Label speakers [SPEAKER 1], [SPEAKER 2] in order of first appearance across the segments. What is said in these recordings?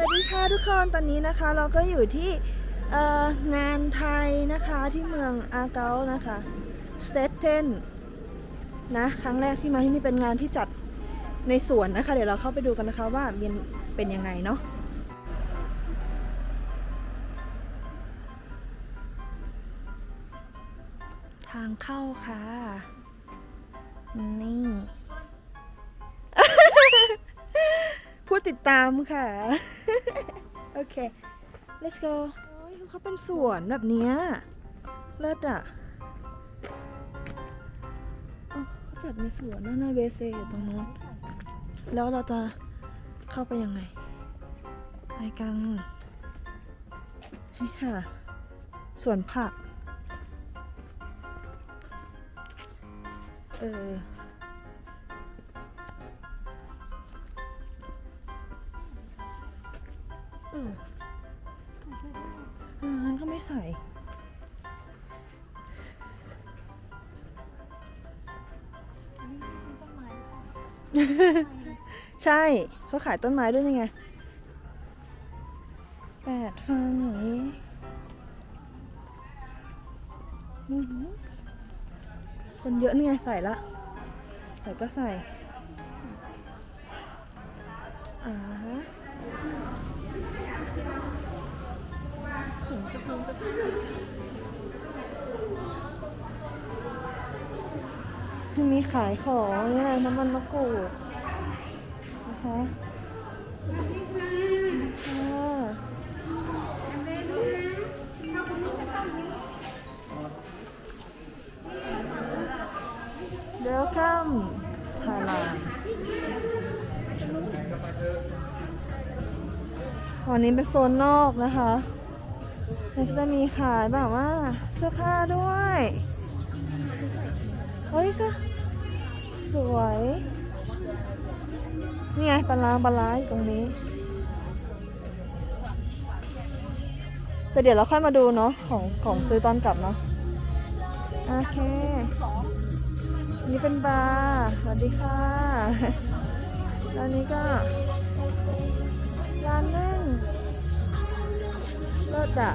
[SPEAKER 1] วัสดีค่ะทุกคนตอนนี้นะคะเราก็อยู่ที่งานไทยนะคะที่เมืองอาเกานะคะสเตทเทนนะครั้งแรกที่มาที่นี่เป็นงานที่จัดในสวนนะคะ เดี๋ยวเราเข้าไปดูกันนะคะว่ามันเป็นยังไงเนาะทางเข้าค่ะ นี่ ผู้ติดตามค่ะ เค let's go โอ้ยเขาเป็นสวนแบบเนี้ยเลิศอะเขาจัดในสวนนั่นน่ะเวเซอยู่ตรงนู้น แล้วเราจะเข้าไปยังไง ไปกันนี่ค่ะสวนผัก เออ เออเอองั้นก็ไม่ใส่ใช่เขาขายต้นไม้ด้วยนี่ไงแปดฟังอย่างนี้คนเยอะนี่ไงใส่ละ ใส่ก็ใส่ อ่าฮะ มีขายของนี่อะไรน้ำมันมะกรูดนะคะค่ะเ e l c o m e Thailand วันนี้เป็นโซนนอกนะคะ มันจะมีขายแบบว่าเสื้อผ้าด้วยเฮ้ยเสื้อสวยนี่ไงปลาร้าปลาร้าอยู่ตรงนี้ แต่เดี๋ยวเราค่อยมาดูเนาะของของซื้อตอนกลับเนาะโอเค นี่เป็นบาร์สวัสดีค่ะแล้วนี้ก็ร้านนั่งเลิศอะ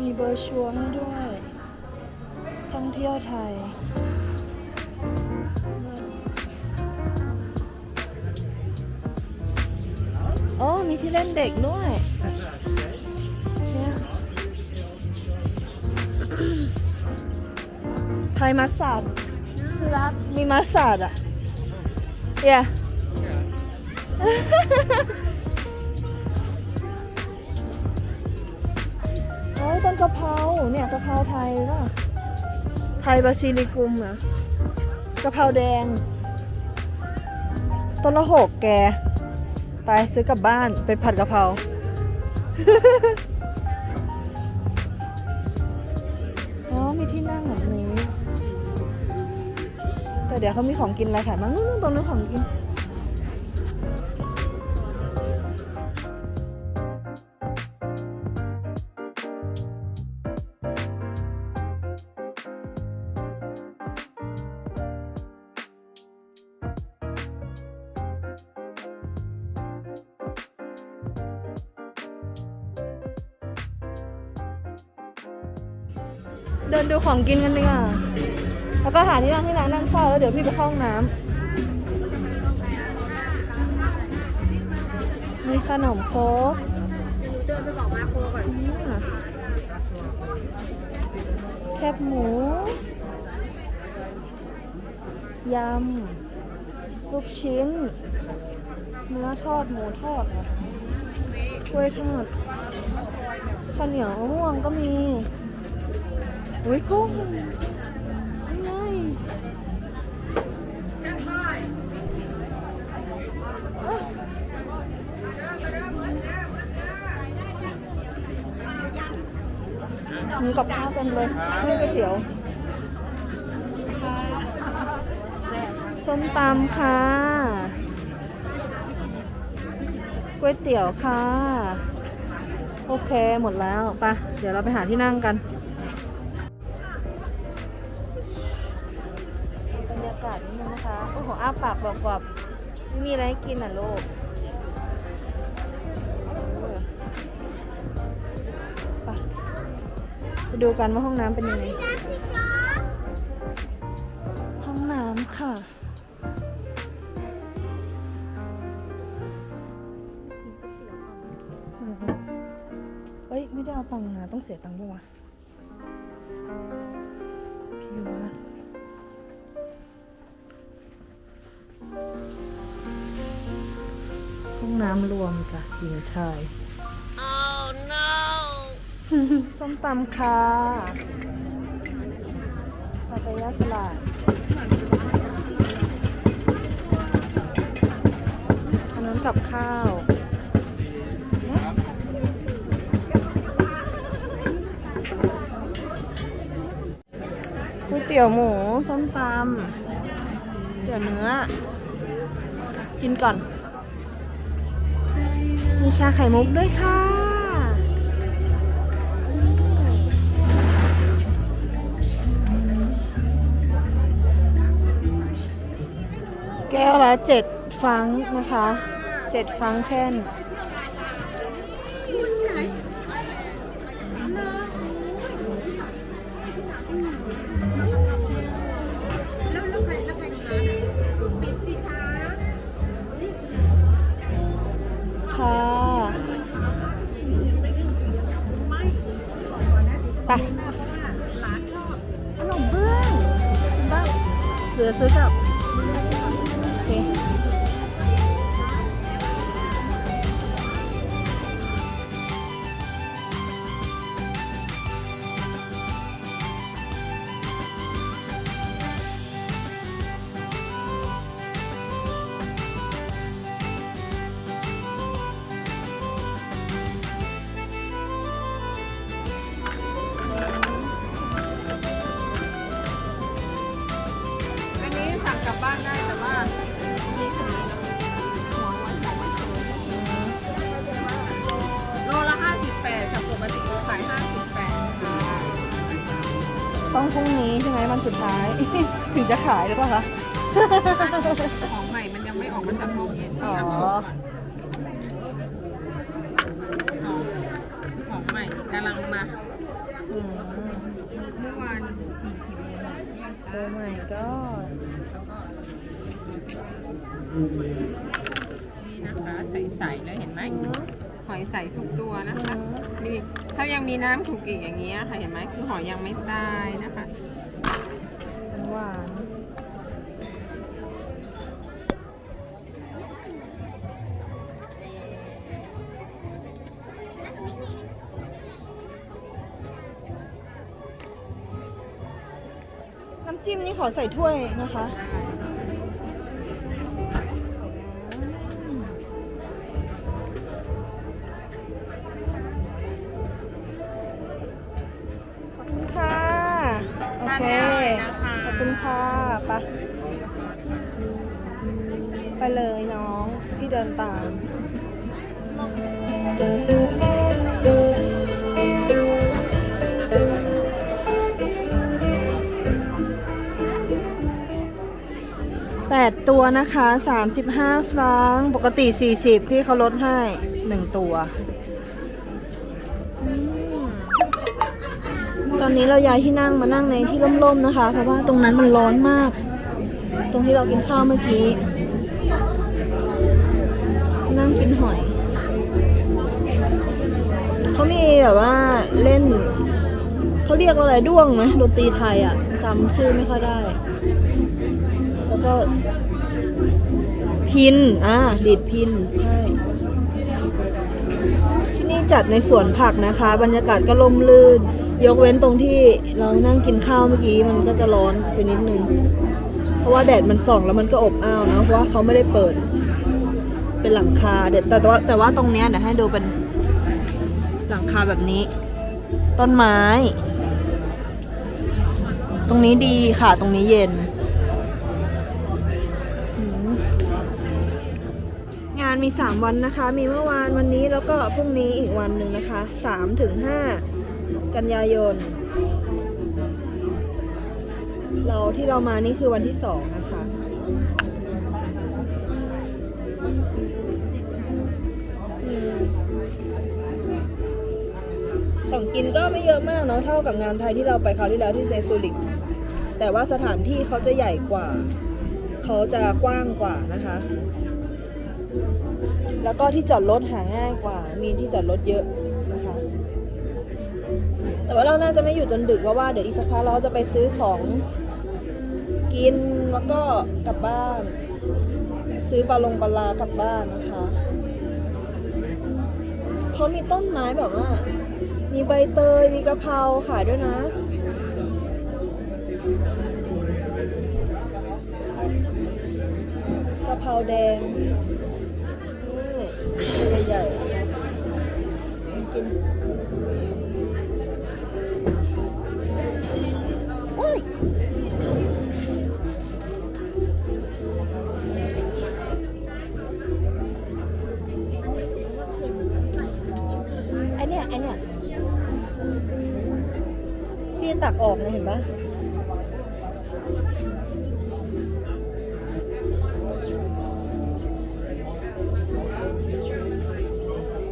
[SPEAKER 1] มีเบอร์ชัวร์ให้ด้วย ท่องเที่ยวไทย โอ้ มีที่เล่นเด็กด้วยเนี่ไทยมัสสัดรักมีมัสสัดอะเต้นกะเพราเนี่ยกะเพราไทยป่ะไทยบาซิลิกุมเหรอกะเพราแดง ต้นละหกแก ไปซื้อกลับบ้านไปผัดกะเพราอ๋อมีที่นั่งแบบนี้ แต่เดี๋ยวเขามีของกินอะไรขายบ้างนู่นๆตรงนู้นของกิน เดินดูของกินกันดีกว่าแล้วก็หาที่นั่งที่ร้านนั่งเฝ้าแล้วเดี๋ยวพี่ไปเข้าห้องน้ำมีขนมโค้ก
[SPEAKER 2] หนูเดินไปบอกมาโคก่อน
[SPEAKER 1] อะแคบหมู ยำ ลูกชิ้น เนื้อทอด หมูทอดเหรอกล้วยทอดข้าวเหนียวมะม่วงก็มี อุ้ยกุ้งมีกับข้าวเต็มเลยนี่ก๋วยเตี๋ยวส้มตำค่ะก๋วยเตี๋ยวค่ะ โอเคหมดแล้วไปะเดี๋ยวเราไปหาที่นั่งกันาศนิดนึงนะคะ โอ้โห อ้าปากกรอบๆไม่มีอะไรให้กินอะลูกไปไปดูกันว่าห้องน้ำเป็นยังไง ห้องน้ำค่ะอือฮึเอ้ย ไม่ได้เอาตังค์มาต้องเสียตังค์ด้วยวะ จ้ะหญิงชาย oh no ส้มตำค่ะปาปายาสลัดอันนั้นกับข้าวก๋วยเตี๋ยวหมู ส้มตำเตี๋ยวเนื้อ กินก่อน มีชาไข่มุกด้วยค่ะแก้วละเจ็ดฟังนะคะเจ็ดฟังแค่น จะขายหรือเปล่าคะ
[SPEAKER 2] ของใหม่มันยังไม่ออกมาจากโรงเย็น
[SPEAKER 1] อ๋
[SPEAKER 2] ที่
[SPEAKER 1] อ
[SPEAKER 2] อัพโชก่อนของของใหม่กำลังมา
[SPEAKER 1] อืม
[SPEAKER 2] เมื่อวาน40โมง
[SPEAKER 1] โอ้ my god
[SPEAKER 2] นี่นะคะใสๆเลยเห็นไหมหอยใสทุกตัวนะคะ มีถ้ายังมีน้ำขลุกอีกอย่างเงี้ยค่ะเห็นไหมคือหอยยังไม่ตายนะคะ
[SPEAKER 1] จิ้มนี่ขอใส่ถ้วยนะคะขอบคุณค่ะโอ
[SPEAKER 2] ทาน
[SPEAKER 1] เค
[SPEAKER 2] ได้เลยนะคะ
[SPEAKER 1] ขอบคุณค่ะไปะไปเลยน้อง พี่เดินตาม แปดตัวนะคะ 35 ฟรัง ปกติ 40 พี่เขาลดให้ 1 ตัว ตอนนี้เราย้ายที่นั่งมานั่งในที่ร่มๆนะคะ เพราะว่าตรงนั้นมันร้อนมาก ตรงที่เรากินข้าวเมื่อกี้ นั่งกินหอย เขามีแบบว่าเล่น เขาเรียกว่าอะไรด้วงไหมดนตรีไทยอะ่ะจำชื่อไม่ค่อยได้ ก็ พิน อ่า ดีดพิน ใช่ ที่นี่จัดในสวนผักนะคะ บรรยากาศก็ร่มรื่น ยกเว้นตรงที่เรานั่งกินข้าวเมื่อกี้มันก็จะร้อนไปนิดนึง เพราะว่าแดดมันส่องแล้วมันก็อบอ้าวนะ เพราะว่าเขาไม่ได้เปิด เป็นหลังคาเด็ดแต่แต่ว่าแต่ว่าตรงเนี้ยเดี๋ยวให้ดูเป็นหลังคาแบบนี้ ต้นไม้ ตรงนี้ดีค่ะ ตรงนี้เย็นานมี 3 วันนะคะ มีเมื่อวานวันนี้แล้วก็พรุ่งนี้อีกวันหนึ่งนะคะ3ถึง5กันยายน เราที่เรามานี่คือวันที่ 2 นะคะ ของกินก็ไม่เยอะมากเนาะเท่ากับงานไทยที่เราไปคราวที่แล้วที่เซซูริก แต่ว่าสถานที่เขาจะใหญ่กว่า เขาจะกว้างกว่านะคะ แล้วก็ที่จอดรถหาง่ายกว่า มีที่จอดรถเยอะนะคะ แต่ว่าเราน่าจะไม่อยู่จนดึกเพราะว่าเดี๋ยวอีกสักพักเราจะไปซื้อของกินแล้วก็กลับบ้าน ซื้อปลาลงปลาลากลับบ้านนะคะเขามีต้นไม้แบบว่า มีใบเตยมีกะเพราขายด้วยนะกะเพราแดง ออกนะเห็นปะ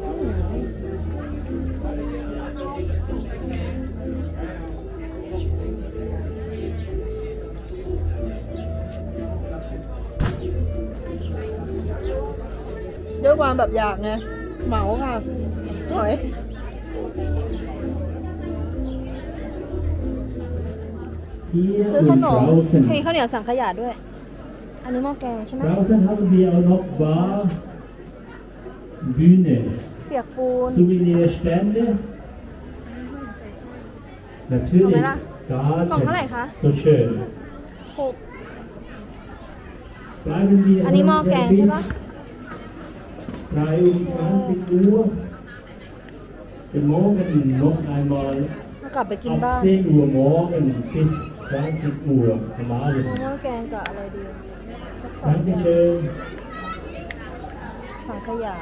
[SPEAKER 1] อืมด้วยความแบบอยากไงเหมาค่ะถอย ซื้อข
[SPEAKER 3] und
[SPEAKER 1] นม
[SPEAKER 3] draußen.
[SPEAKER 1] มีข้าวเหนียวสังขยาด้วย อันนี้หม้อแกงใช่ไหม
[SPEAKER 3] Draußen haben wir auch noch Bar, Bühne,
[SPEAKER 1] เปียกปูน
[SPEAKER 3] Souvenirstände. Natürlich,
[SPEAKER 1] Komm mal Komm,
[SPEAKER 3] Garten,
[SPEAKER 1] Alexa.
[SPEAKER 3] so schön.
[SPEAKER 1] หก
[SPEAKER 3] Bleiben wir
[SPEAKER 1] อันนี้หม้อแกงใช่ปะ
[SPEAKER 3] 23 Uhr. Und morgen noch einmal
[SPEAKER 1] มากลับไปกินบ้าน
[SPEAKER 3] ab 10 Uhr morgen bis 20 Uhr am
[SPEAKER 1] เอา
[SPEAKER 3] Abend.
[SPEAKER 1] หม้อแกงกับอะไรดีสักสองอย่าง
[SPEAKER 3] Dankeschön.
[SPEAKER 1] สังขยา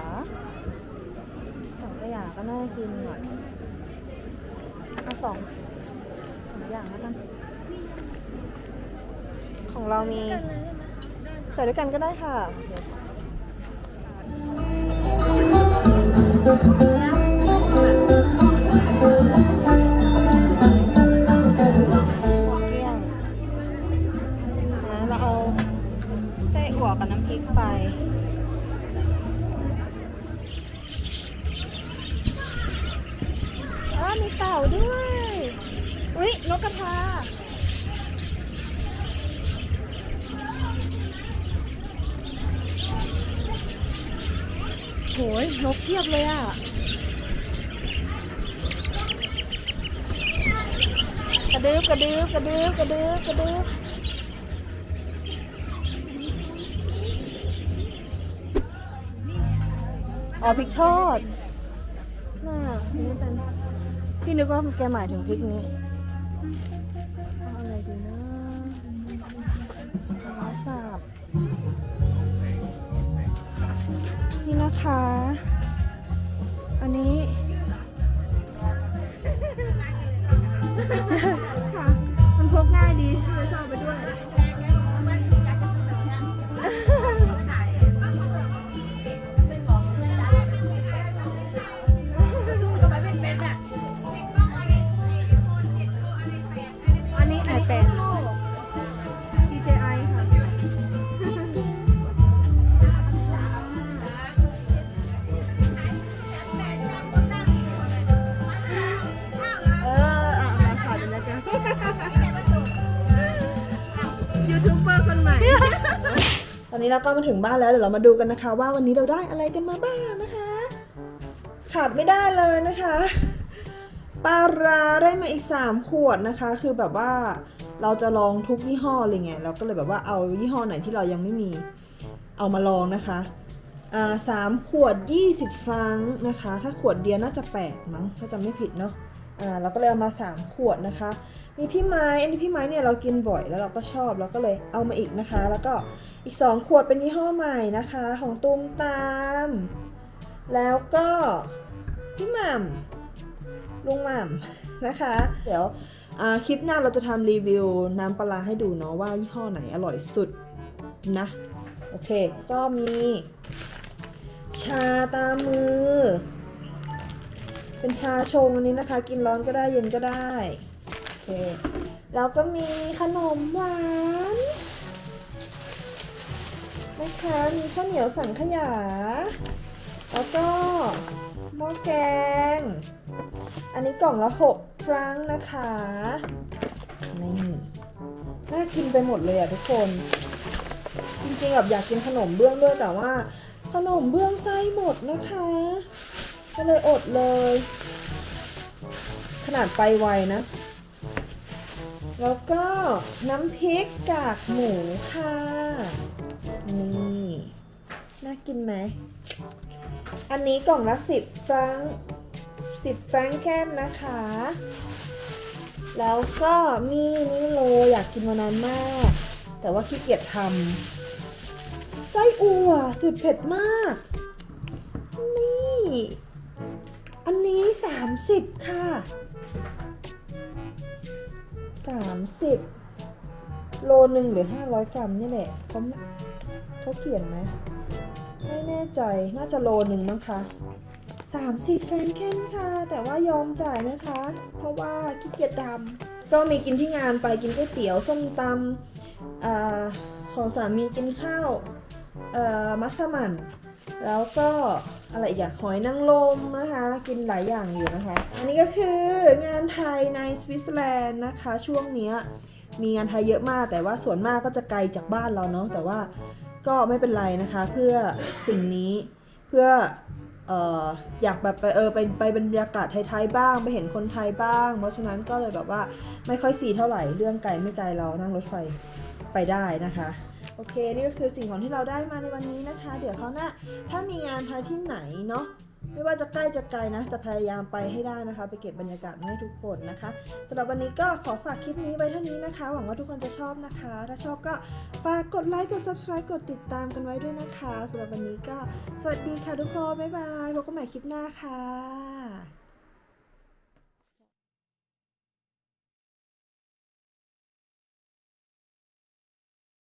[SPEAKER 1] สังขยาก็น่ากินหน่อยเอาสองสองอย่างแล้วกัน ของเรามีใส่ด้วยกันก็ได้ค่ะหัว ดึบกระดึบกระดึบกระดึบกระดึบอ๋อพริกทอดน่านี่เป็นพี่นึกว่าแกหมายถึงพริกนี้เอาอะไรดีนะปลาร้าสับนี่นะคะ อันนี้ ยูทูบเบอร์คนใหม่ ตอนนี้เราก็มาถึงบ้านแล้วเดี๋ยวเรามาดูกันนะคะ ว่าวันนี้เราได้อะไรกันมาบ้างนะคะ ขาดไม่ได้เลยนะคะปลาร้าได้มาอีก 3 ขวดนะคะ คือแบบว่าเราจะลองทุกยี่ห้อเลยไงเราก็เลยแบบว่าเอายี่ห้อไหนที่เรายังไม่มีเอามาลองนะคะอ่าสามขวด 20ครั้งนะคะ ถ้าขวดเดียวน่าจะ 8 มั้งถ้าจำไม่ผิดเนาะอ่าเราก็เลยเอามา 3 ขวดนะคะ มีพี่ไม้ อันนี้พี่ไม้เนี่ยเรากินบ่อยแล้วเราก็ชอบเราก็เลยเอามาอีกนะคะ แล้วก็อีก 2 ขวดเป็นยี่ห้อใหม่นะคะ ของตุ้มตาม แล้วก็พี่หม่ำลุงหม่ำนะคะ เดี๋ยวคลิปหน้าเราจะทำรีวิวน้ำปลาให้ดูเนาะว่ายี่ห้อไหนอร่อยสุดนะโอเค ก็มีชาตามมือ เป็นชาชงอันนี้นะคะ กินร้อนก็ได้เย็นก็ได้ เค แล้วก็มีขนมหวานนะคะมีข้าวเหนียวสังขยา แล้วก็หม้อแกง อันนี้กล่องละ6ครั้งนะคะนี่น่ากินไปหมดเลยอะทุกคน จริงๆแบบอยากกินขนมเบื้องด้วยแต่ว่า ขนมเบื้องไส้หมดนะคะ ก็เลยอดเลย ขนาดไปไวนะ แล้วก็น้ำพริกกากหมูค่ะ นี่น่ากินไหม อันนี้กล่องละสิบฟรังสิบฟรังแค่นนะคะ แล้วก็มีนี่เลอยากกินมานานมาก แต่ว่าขี้เกียจทำไส้อั่วสุดเผ็ดมาก นี่ อันนี้ 30 ค่ะ 30 โลหนึ่งหรือ 500 กรัมนี่แหละเขาเขาเขียนไหม ไม่แน่ใจน่าจะโลหนึ่งมั้งคะ30แฟนแค่นค่ะ แต่ว่ายอมจ่ายนะคะ เพราะว่าขี้เกียจดำก็มีกินที่งานไปกินก๋วยเตี๋ยวส้มตำอของสามีกินข้าวมัสมั่น แล้วก็อะไรอีกอะหอยนางรมนะคะ กินหลายอย่างอยู่นะคะ อันนี้ก็คืองานไทยในสวิตเซอร์แลนด์นะคะ ช่วงเนี้ยมีงานไทยเยอะมาก แต่ว่าส่วนมากก็จะไกลจากบ้านเราเนาะแต่ว่าก็ไม่เป็นไรนะคะ เพื่อสิ่งนี้เพื่ออออยากแบบไปเออไปไปบรรยากาศไทยๆบ้าง ไปเห็นคนไทยบ้าง เพราะฉะนั้นก็เลยแบบว่าไม่ค่อยซีเท่าไหร่เรื่องไกลไม่ไกลเรานั่งรถไฟไปได้นะคะ โอเค นี่ก็คือสิ่งของที่เราได้มาในวันนี้นะคะ เดี๋ยวเขาวหน้าถ้ามีงานไทยที่ไหนเนาะไม่ว่าจะใกล้จะไกลนะจะพยายามไปให้ได้นะคะ ไปเก็บบรรยากาศมาให้ทุกคนนะคะสำหรับวันนี้ก็ขอฝากคลิปนี้ไว้เท่านี้นะคะ หวังว่าทุกคนจะชอบนะคะ ถ้าชอบก็ฝากกดไลค์กด subscribe กดติดตามกันไว้ด้วยนะคะสำหรับวันนี้ก็สวัสดีค่ะทุกคนบ๊ายบายพบกันใหม่คลิปหน้าค่ะ